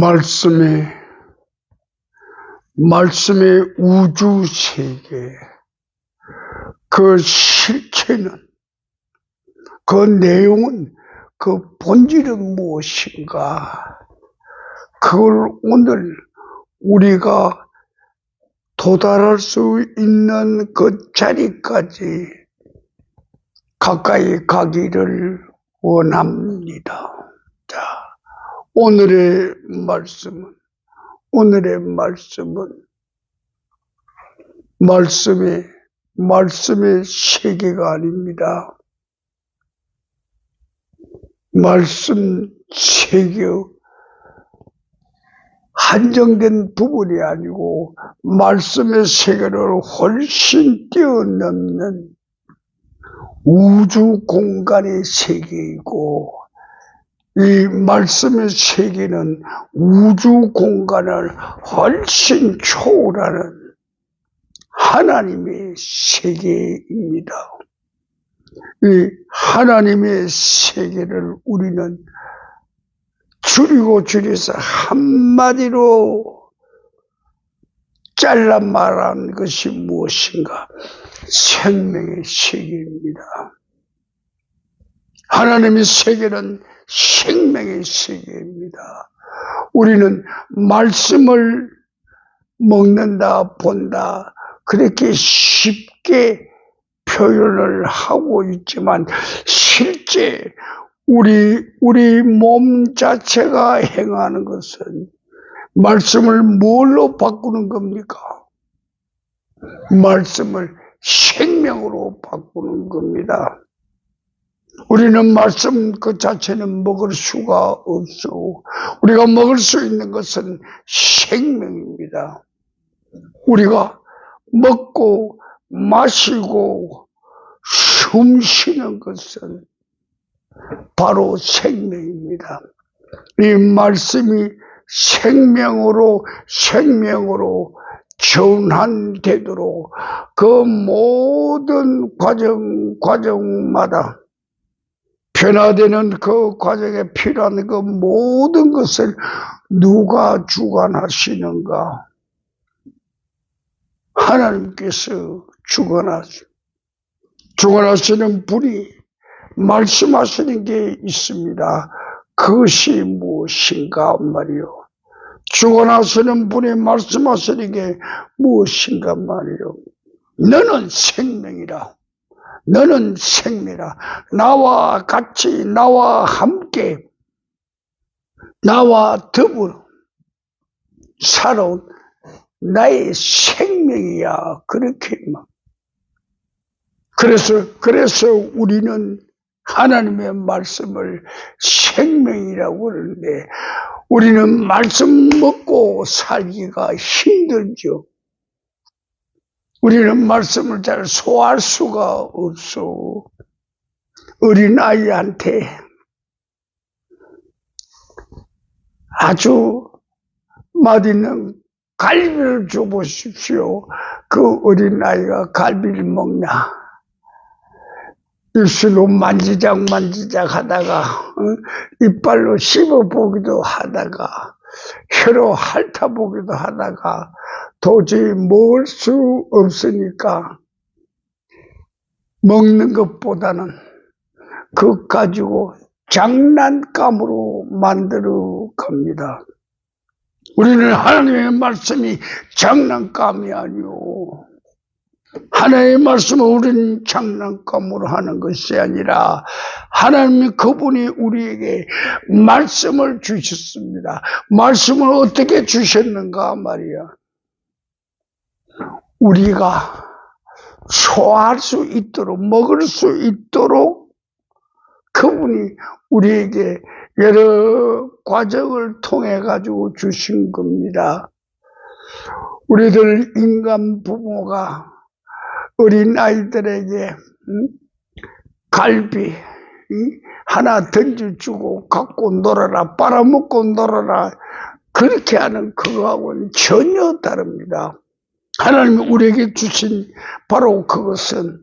말씀의 말씀의 우주 세계 그 실체는 그 내용은 그 본질은 무엇인가 그걸 오늘 우리가 도달할 수 있는 그 자리까지 가까이 가기를 원합니다. 자, 오늘의 말씀은, 오늘의 말씀은, 말씀의, 말씀의 세계가 아닙니다. 말씀 세계, 한정된 부분이 아니고, 말씀의 세계를 훨씬 뛰어넘는 우주 공간의 세계이고, 이 말씀의 세계는 우주 공간을 훨씬 초월하는 하나님의 세계입니다. 이 하나님의 세계를 우리는 줄이고 줄여서 한마디로 잘라 말한 것이 무엇인가? 생명의 세계입니다. 하나님의 세계는 생명의 세계입니다. 우리는 말씀을 먹는다, 본다, 그렇게 쉽게 표현을 하고 있지만, 실제 우리, 우리 몸 자체가 행하는 것은 말씀을 뭘로 바꾸는 겁니까? 말씀을 생명으로 바꾸는 겁니다. 우리는 말씀 그 자체는 먹을 수가 없어. 우리가 먹을 수 있는 것은 생명입니다. 우리가 먹고 마시고 숨 쉬는 것은 바로 생명입니다. 이 말씀이 생명으로 생명으로 전환되도록 그 모든 과정 과정마다 변화되는 그 과정에 필요한 그 모든 것을 누가 주관하시는가? 하나님께서 주관하시, 주관하시는 분이 말씀하시는 게 있습니다. 그것이 무엇인가 말이요. 주관하시는 분이 말씀하시는 게 무엇인가 말이요. 너는 생명이라. 너는 생명이라. 나와 같이, 나와 함께, 나와 더불어 살아온 나의 생명이야. 그렇게 막. 그래서, 그래서 우리는 하나님의 말씀을 생명이라고 그러는데, 우리는 말씀 먹고 살기가 힘들죠. 우리는 말씀을 잘 소화할 수가 없어. 어린 아이한테 아주 맛있는 갈비를 줘보십시오. 그 어린 아이가 갈비를 먹나? 입술로 만지작 만지작 하다가 어? 이빨로 씹어보기도 하다가 혀로 핥아보기도 하다가 도저히 먹을 수 없으니까 먹는 것보다는 그 가지고 장난감으로 만들어 갑니다. 우리는 하나님의 말씀이 장난감이 아니오. 하나님의 말씀을 우리는 장난감으로 하는 것이 아니라 하나님이 그분이 우리에게 말씀을 주셨습니다. 말씀을 어떻게 주셨는가 말이야. 우리가 소화할 수 있도록 먹을 수 있도록 그분이 우리에게 여러 과정을 통해 가지고 주신 겁니다. 우리들 인간 부모가 어린 아이들에게 갈비 하나 던져주고 갖고 놀아라 빨아먹고 놀아라. 그렇게 하는 그거하고는 전혀 다릅니다. 하나님이 우리에게 주신 바로 그것은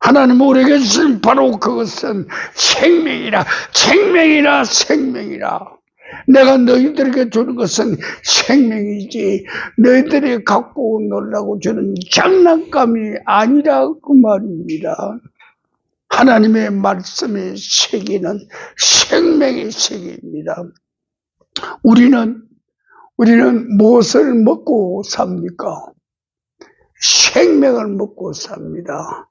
하나님 우리에게 주신 바로 그것은 생명이라 생명이라 생명이라 내가 너희들에게 주는 것은 생명이지 너희들이 갖고 놀라고 주는 장난감이 아니라 그 말입니다. 하나님의 말씀의 세계는 생명의 세계입니다. 우리는 우리는 무엇을 먹고 삽니까? 생명을 먹고 삽니다.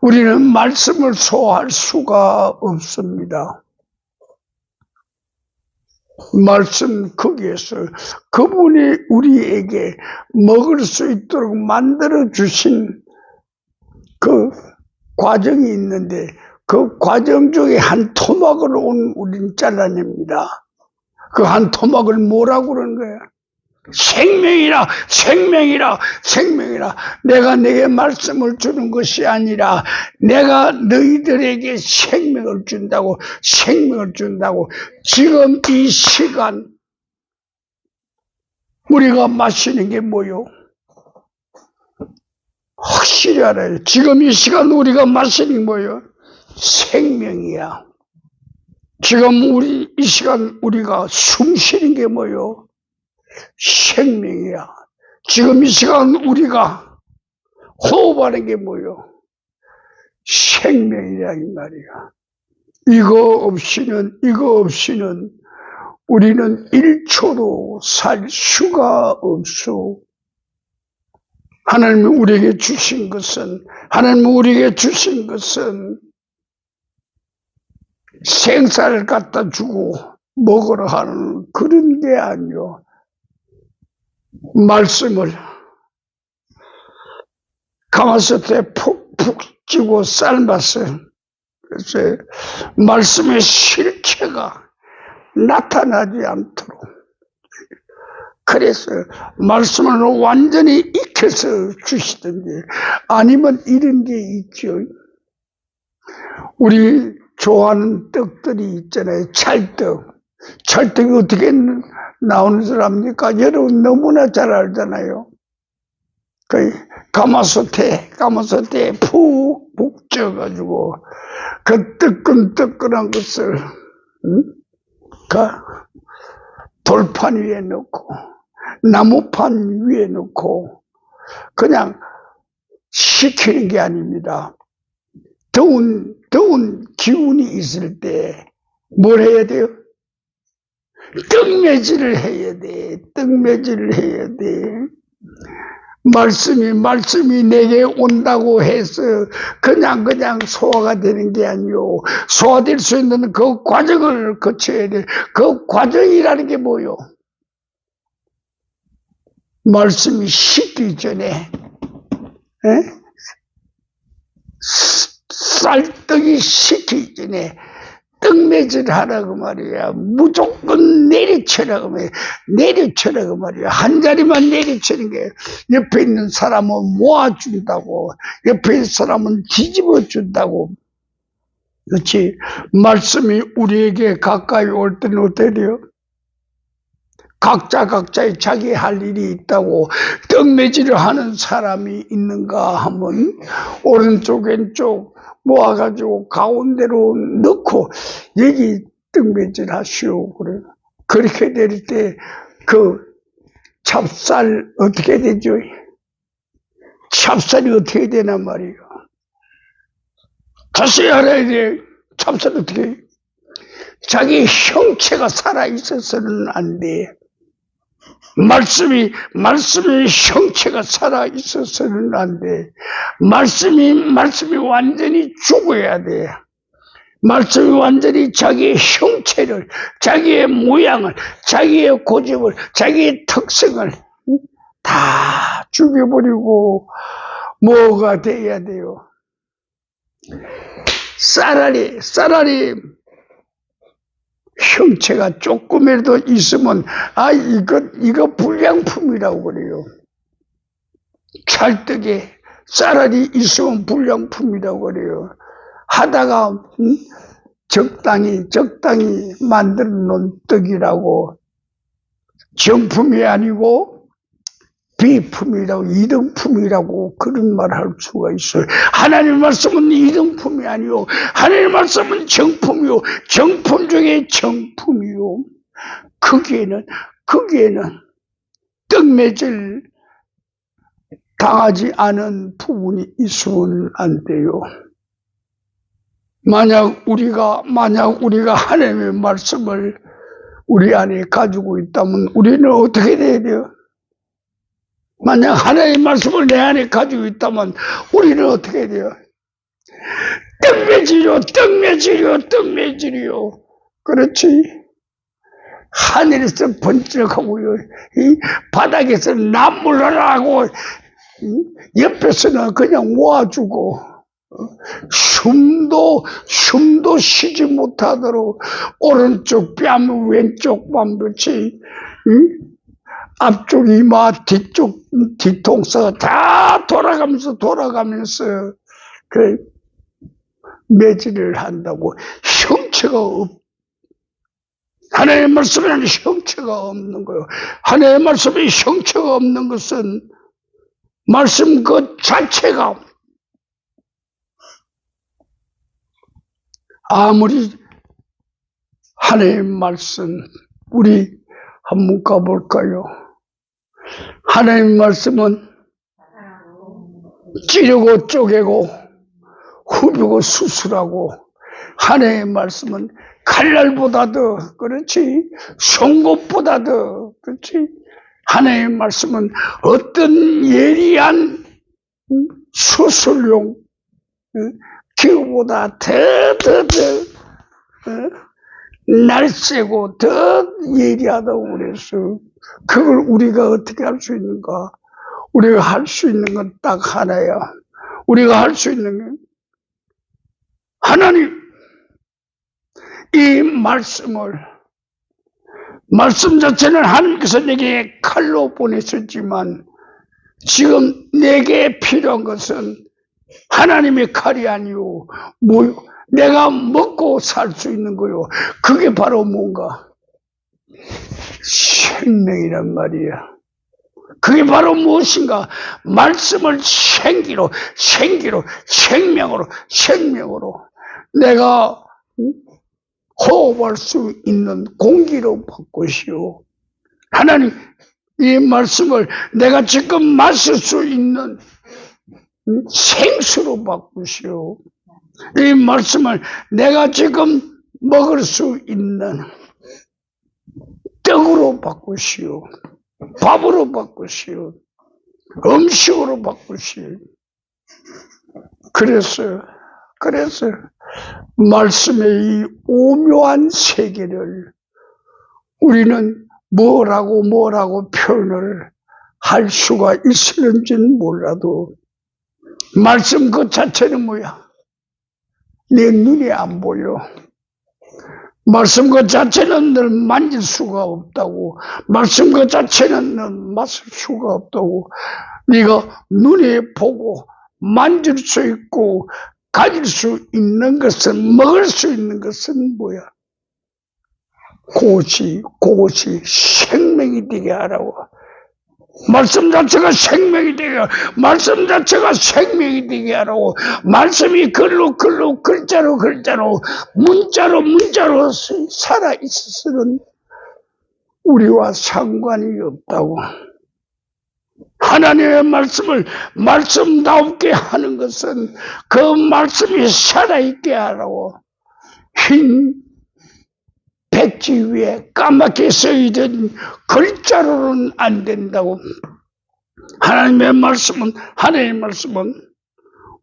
우리는 말씀을 소화할 수가 없습니다. 말씀 거기에서 그분이 우리에게 먹을 수 있도록 만들어 주신 그 과정이 있는데 그 과정 중에 한 토막을 온 우리는 잘라냅니다. 그 한 토막을 뭐라고 그러는 거야? 생명이라, 생명이라, 생명이라. 내가 내게 말씀을 주는 것이 아니라 내가 너희들에게 생명을 준다고, 생명을 준다고. 지금 이 시간 우리가 마시는 게 뭐요? 확실히 알아요. 지금 이 시간 우리가 마시는 게 뭐요? 생명이야. 지금 우리 이 시간 우리가 숨 쉬는 게 뭐요? 생명이야. 지금 이 시간 우리가 호흡하는 게 뭐요? 생명이라 이 말이야. 이거 없이는 이거 없이는 우리는 1초도 살 수가 없어. 하나님이 우리에게 주신 것은 하나님이 우리에게 주신 것은 생사를 갖다 주고 먹으러 하는 그런 게 아니요. 말씀을 가마솥에 푹푹 찌고 삶아서 그래서 말씀의 실체가 나타나지 않도록 그래서 말씀을 완전히 익혀서 주시든지 아니면 이런 게 있죠. 우리 좋아하는 떡들이 있잖아요. 찰떡. 찰떡이 어떻게 나오는 사람입니까? 여러분 너무나 잘 알잖아요. 그 가마솥에 가마솥에 푹푹 쪄가지고 그 뜨끈뜨끈한 것을 응? 그 돌판 위에 넣고 나무판 위에 넣고 그냥 식히는 게 아닙니다. 더운 더운 기운이 있을 때 뭘 해야 돼요? 떡매질을 해야 돼. 떡매질을 해야 돼. 말씀이 말씀이 내게 온다고 해서 그냥 그냥 소화가 되는 게 아니요 소화될 수 있는 그 과정을 거쳐야 돼. 그 과정이라는 게 뭐요? 말씀이 식기 전에 에? 쌀떡이 식기 전에 떡매질 하라고 말이야. 무조건 내리쳐라고 말이야. 내리쳐라고 말이야. 한 자리만 내리치는 게 옆에 있는 사람은 모아준다고. 옆에 있는 사람은 뒤집어 준다고. 그렇지. 말씀이 우리에게 가까이 올 때는 돼요? 각자 각자의 자기 할 일이 있다고 떡매질을 하는 사람이 있는가 하면 오른쪽 왼쪽 모아가지고 가운데로 넣고 여기 떡매질 하시오 그래 그렇게 될 때 그 찹쌀 어떻게 되죠? 찹쌀이 어떻게 되나 말이에요. 다시 알아야 돼. 찹쌀 어떻게? 자기 형체가 살아 있어서는 안 돼. 말씀이, 말씀의 형체가 살아 있어서는 안 돼. 말씀이, 말씀이 완전히 죽어야 돼. 말씀이 완전히 자기의 형체를, 자기의 모양을, 자기의 고집을, 자기의 특성을 다 죽여버리고 뭐가 돼야 돼요. 쌀알이, 쌀알이 형체가 조금이라도 있으면 아 이거 이거 불량품이라고 그래요. 찰떡에 쌀알이 있으면 불량품이라고 그래요. 하다가 음? 적당히 적당히 만들어 놓은 떡이라고 정품이 아니고 비품이라고 이등품이라고 그런 말 할 수가 있어요. 하나님 말씀은 이등품이 아니요. 하나님 말씀은 정품이요. 정품 중에 정품이요. 거기에는, 거기에는 떡매질 당하지 않은 부분이 있으면 안 돼요. 만약 우리가, 만약 우리가 하나님의 말씀을 우리 안에 가지고 있다면 우리는 어떻게 돼야 돼요? 만약 하나님의 말씀을 내 안에 가지고 있다면 우리는 어떻게 돼요? 떡매지려, 떡매지려, 떡매지려. 그렇지. 하늘에서 번쩍하고요. 이 바닥에서 남물러라고 옆에서는 그냥 모아주고 어, 숨도 숨도 쉬지 못하도록 오른쪽 뺨 왼쪽 뺨 그렇지 응? 앞쪽 이마 뒤쪽 뒤통수 다 돌아가면서 돌아가면서 그 매질을 한다고 형체가 없 하나님의 말씀에는 형체가 없는 거예요. 하나님의 말씀에 형체가 없는 것은 말씀 그 자체가 아무리 하나님의 말씀 우리 한번 가볼까요? 하나님의 말씀은 찌르고 쪼개고 후비고 수술하고 하나님의 말씀은 칼날보다도 그렇지? 송곳보다도 그렇지? 하나님의 말씀은 어떤 예리한 수술용 기구보다 더더더 날쌔고 더 예리하다고 그랬어. 그걸 우리가 어떻게 할 수 있는가? 우리가 할 수 있는 건 딱 하나야. 우리가 할 수 있는 건 하나님 이 말씀을 말씀 자체는 하나님께서 내게 칼로 보내셨지만 지금 내게 필요한 것은 하나님의 칼이 아니요 뭐 내가 먹고 살 수 있는 거요 그게 바로 뭔가 생명이란 말이야 그게 바로 무엇인가 말씀을 생기로 생기로 생명으로 생명으로 내가 호흡할 수 있는 공기로 바꾸시오. 하나님, 이 말씀을 내가 지금 마실 수 있는 생수로 바꾸시오. 이 말씀을 내가 지금 먹을 수 있는 떡으로 바꾸시오. 밥으로 바꾸시오. 음식으로 바꾸시오. 그래서, 그래서 말씀의 이 오묘한 세계를 우리는 뭐라고 뭐라고 표현을 할 수가 있을는지는 몰라도 말씀 그 자체는 뭐야? 내 눈에 안 보여. 말씀 그 자체는 늘 만질 수가 없다고. 말씀 그 자체는 늘 맛을 수가 없다고. 네가 눈에 보고 만질 수 있고 가질 수 있는 것은, 먹을 수 있는 것은 뭐야? 그것이, 그것이 생명이 되게 하라고. 말씀 자체가 생명이 되게, 말씀 자체가 생명이 되게 하라고. 말씀이 글로, 글로, 글자로, 글자로, 문자로, 문자로 살아있어서는 우리와 상관이 없다고. 하나님의 말씀을 말씀다우게 하는 것은 그 말씀이 살아있게 하라고 흰 백지 위에 까맣게 써있던 글자로는 안 된다고 하나님의 말씀은 하나님의 말씀은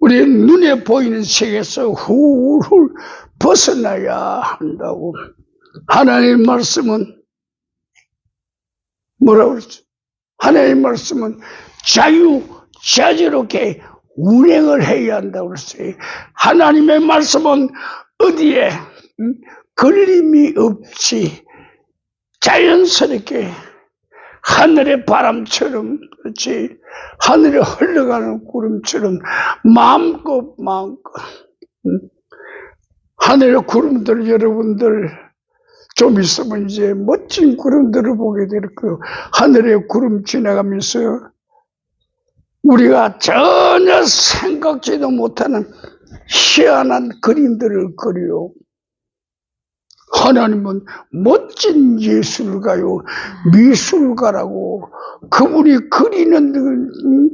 우리 눈에 보이는 세계에서 훌훌 벗어나야 한다고 하나님의 말씀은 뭐라고 그랬죠? 하나님의 말씀은 자유, 자유롭게 운행을 해야 한다고 그랬어요. 하나님의 말씀은 어디에 걸림이 없이 자연스럽게 하늘의 바람처럼 그렇지 하늘에 흘러가는 구름처럼 마음껏 마음껏 하늘의 구름들 여러분들 좀 있으면 이제 멋진 구름들을 보게 될 거예요. 하늘의 구름 지나가면서 우리가 전혀 생각지도 못하는 희한한 그림들을 그려요. 하나님은 멋진 예술가요, 미술가라고 그분이 그리는 그-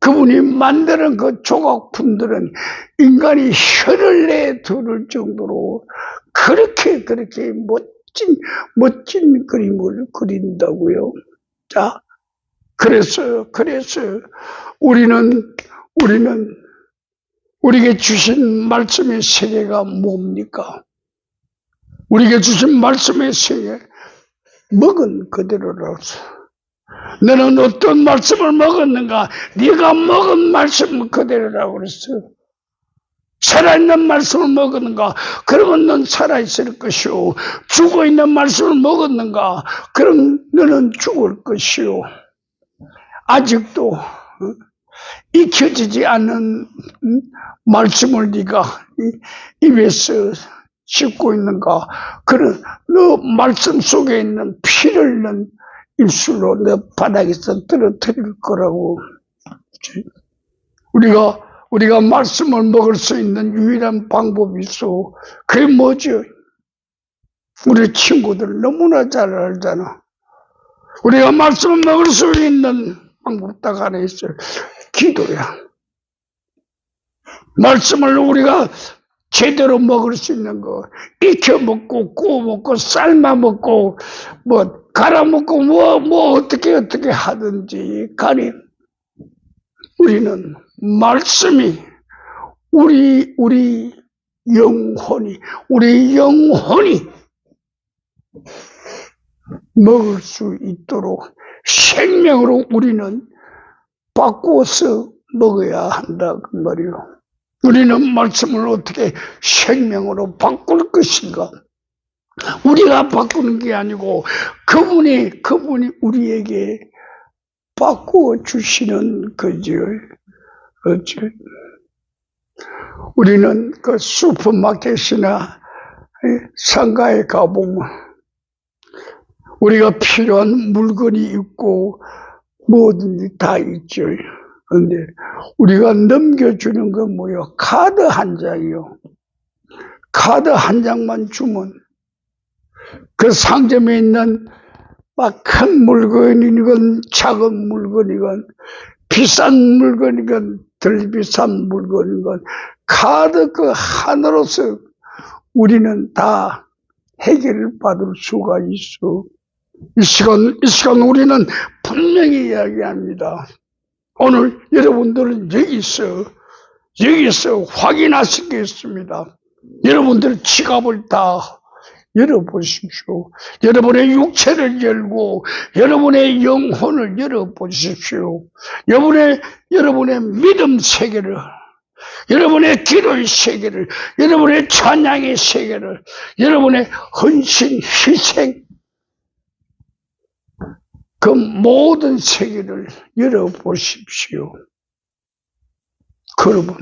그분이 만드는 그 조각품들은 인간이 혀를 내 들을 정도로 그렇게 그렇게 멋진 멋진 그림을 그린다고요. 자, 그래서 그래서 우리는 우리는 우리에게 주신 말씀의 세계가 뭡니까? 우리에게 주신 말씀의 세계 먹은 그대로라서 너는 어떤 말씀을 먹었는가? 네가 먹은 말씀 그대로라고 그랬어. 살아있는 말씀을 먹었는가? 그러면 넌 살아있을 것이오. 죽어있는 말씀을 먹었는가? 그럼 너는 죽을 것이오. 아직도 어, 익혀지지 않은 음, 말씀을 네가 이- 입에서 씹고 있는가? 그런 너 말씀 속에 있는 피를 넌 입술로 너 바닥에서 떨어뜨릴 거라고. 우리가 우리가 말씀을 먹을 수 있는 유일한 방법이 있어. 그게 뭐죠? 우리 친구들 너무나 잘 알잖아. 우리가 말씀을 먹을 수 있는 방법 딱 하나 있어요. 기도야. 말씀을 우리가 제대로 먹을 수 있는 거, 익혀 먹고, 구워 먹고, 삶아 먹고, 뭐, 갈아 먹고, 뭐, 뭐, 어떻게, 어떻게 하든지 간에, 우리는 말씀이, 우리, 우리 영혼이, 우리 영혼이 먹을 수 있도록 생명으로 우리는 바꾸어서 먹어야 한다, 그 말이요. 우리는 말씀을 어떻게 생명으로 바꿀 것인가? 우리가 바꾸는 게 아니고 그분이 그분이 우리에게 바꾸어 주시는 거죠. 그렇죠? 우리는 그 슈퍼마켓이나 상가에 가보면 우리가 필요한 물건이 있고 뭐든지 다 있죠. 근데 우리가 넘겨주는 건 뭐요? 카드 한 장이요. 카드 한 장만 주면 그 상점에 있는 막 큰 물건이건 작은 물건이건 비싼 물건이건 덜 비싼 물건이건 카드 그 하나로서 우리는 다 해결을 받을 수가 있어. 이 시간, 이 시간 우리는 분명히 이야기합니다. 오늘 여러분들은 여기서, 여기서 확인하시겠습니다. 여러분들 지갑을 다 열어보십시오. 여러분의 육체를 열고, 여러분의 영혼을 열어보십시오. 여러분의, 여러분의 믿음 세계를, 여러분의 기도의 세계를, 여러분의 찬양의 세계를, 여러분의 헌신, 희생, 그 모든 세계를 열어보십시오. 그러면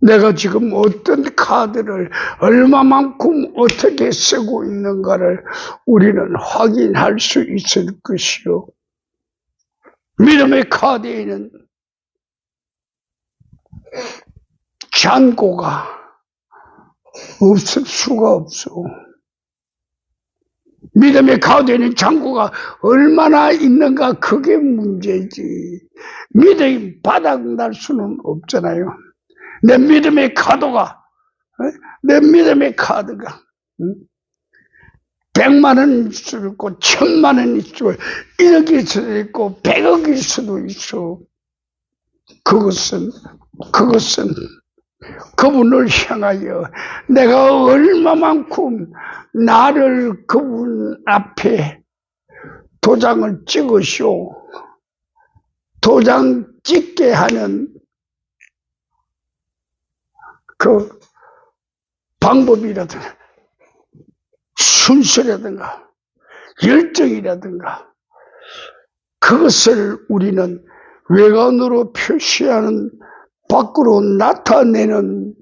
내가 지금 어떤 카드를 얼마만큼 어떻게 쓰고 있는가를 우리는 확인할 수 있을 것이요. 믿음의 카드에는 잔고가 없을 수가 없어. 믿음의 가운데는 창고가 얼마나 있는가 그게 문제지. 믿음이 바닥날 수는 없잖아요. 내 믿음의 카드가 어? 내 믿음의 카드가 응? 백만 원일 수도 있고 천만 원일 수도 있고 일억일 수도 있고 백억일 수도 있어. 그것은 그것은 그분을 향하여 내가 얼마만큼 나를 그분 앞에 도장을 찍으시오. 도장 찍게 하는 그 방법이라든가 순서라든가 열정이라든가 그것을 우리는 외관으로 표시하는 밖으로 나타내는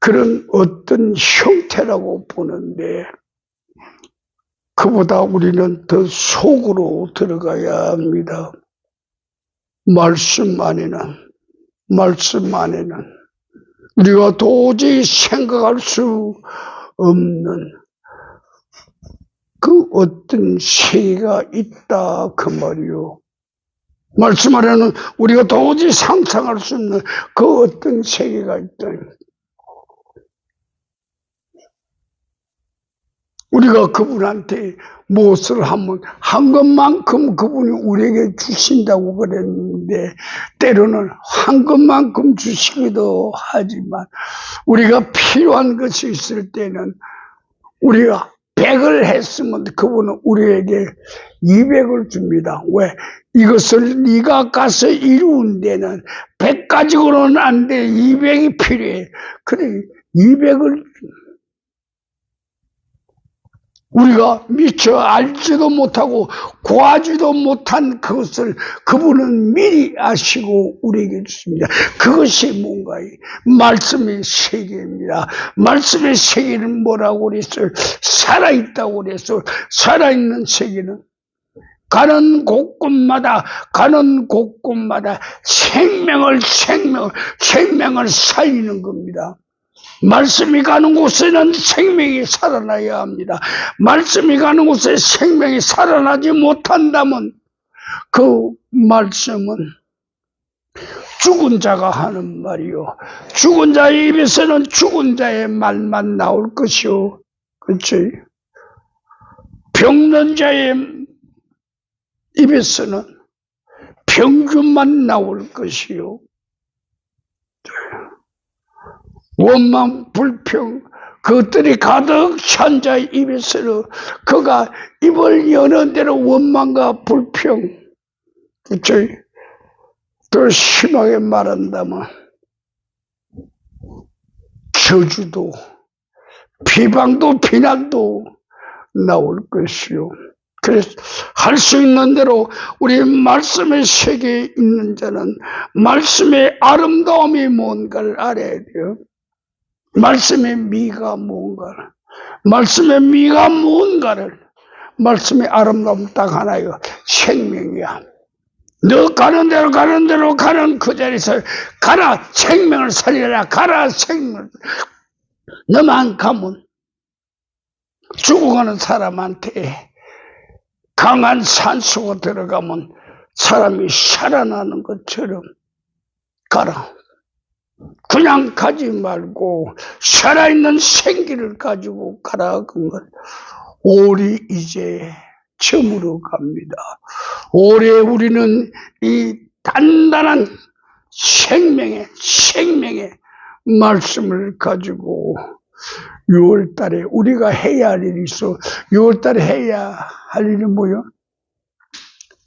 그런 어떤 형태라고 보는데 그보다 우리는 더 속으로 들어가야 합니다. 말씀 안에는 말씀 안에는 우리가 도저히 생각할 수 없는 그 어떤 세계가 있다 그 말이요. 말씀하려는 우리가 도저히 상상할 수 없는 그 어떤 세계가 있다. 우리가 그분한테 무엇을 하면 한 것만큼 그분이 우리에게 주신다고 그랬는데 때로는 한 것만큼 주시기도 하지만 우리가 필요한 것이 있을 때는 우리가 100을 했으면 그분은 우리에게 200을 줍니다. 왜? 이것을 네가 가서 이루는 데는 100 가지고는 안 돼. 200이 필요해. 그래 200을 우리가 미처 알지도 못하고 구하지도 못한 그것을 그분은 미리 아시고 우리에게 주십니다. 그것이 뭔가 이 말씀의 세계입니다. 말씀의 세계는 뭐라고 그랬어요? 살아있다고 그랬어요. 살아있는 세계는 가는 곳곳마다 가는 곳곳마다 생명을 생명을 생명을 살리는 겁니다. 말씀이 가는 곳에는 생명이 살아나야 합니다. 말씀이 가는 곳에 생명이 살아나지 못한다면 그 말씀은 죽은 자가 하는 말이요. 죽은 자의 입에서는 죽은 자의 말만 나올 것이요. 그렇지? 병든 자의 입에서는 병균만 나올 것이요. 원망, 불평, 그것들이 가득 찬 자의 입에서는 그가 입을 여는 대로 원망과 불평, 그쵸? 더 심하게 말한다면, 저주도, 비방도, 비난도 나올 것이요. 그래서 할 수 있는 대로 우리 말씀의 세계에 있는 자는 말씀의 아름다움이 뭔가를 알아야 돼요. 말씀의 미가 뭔가를, 말씀의 미가 뭔가를, 말씀의 아름다움 딱 하나요. 생명이야. 너 가는 대로 가는 대로 가는 그 자리에서 가라 생명을 살려라 가라 생명 너만 가면 죽어가는 사람한테 강한 산속에 들어가면 사람이 살아나는 것처럼 가라. 그냥 가지 말고 살아있는 생기를 가지고 가라 그걸 올이 이제 처음으로 갑니다. 올해 우리는 이 단단한 생명의 생명의 말씀을 가지고 6월 달에 우리가 해야 할 일이 있어. 6월 달에 해야 할 일이 뭐야?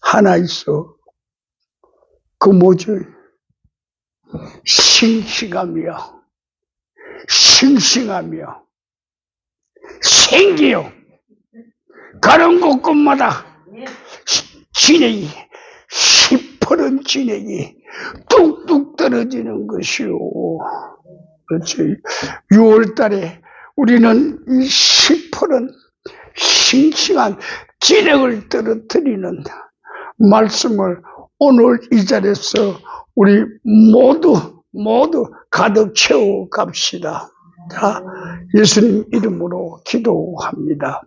하나 있어. 그 뭐죠? 싱싱하며 싱싱하며 생기요. 가는 곳곳마다 진액이 시퍼런 진액이 뚝뚝 떨어지는 것이요 그렇지. 6월 달에 우리는 이 시퍼런 싱싱한 진액을 떨어뜨리는 말씀을 오늘 이 자리에서 우리 모두 모두 가득 채워 갑시다. 자, 예수님 이름으로 기도합니다.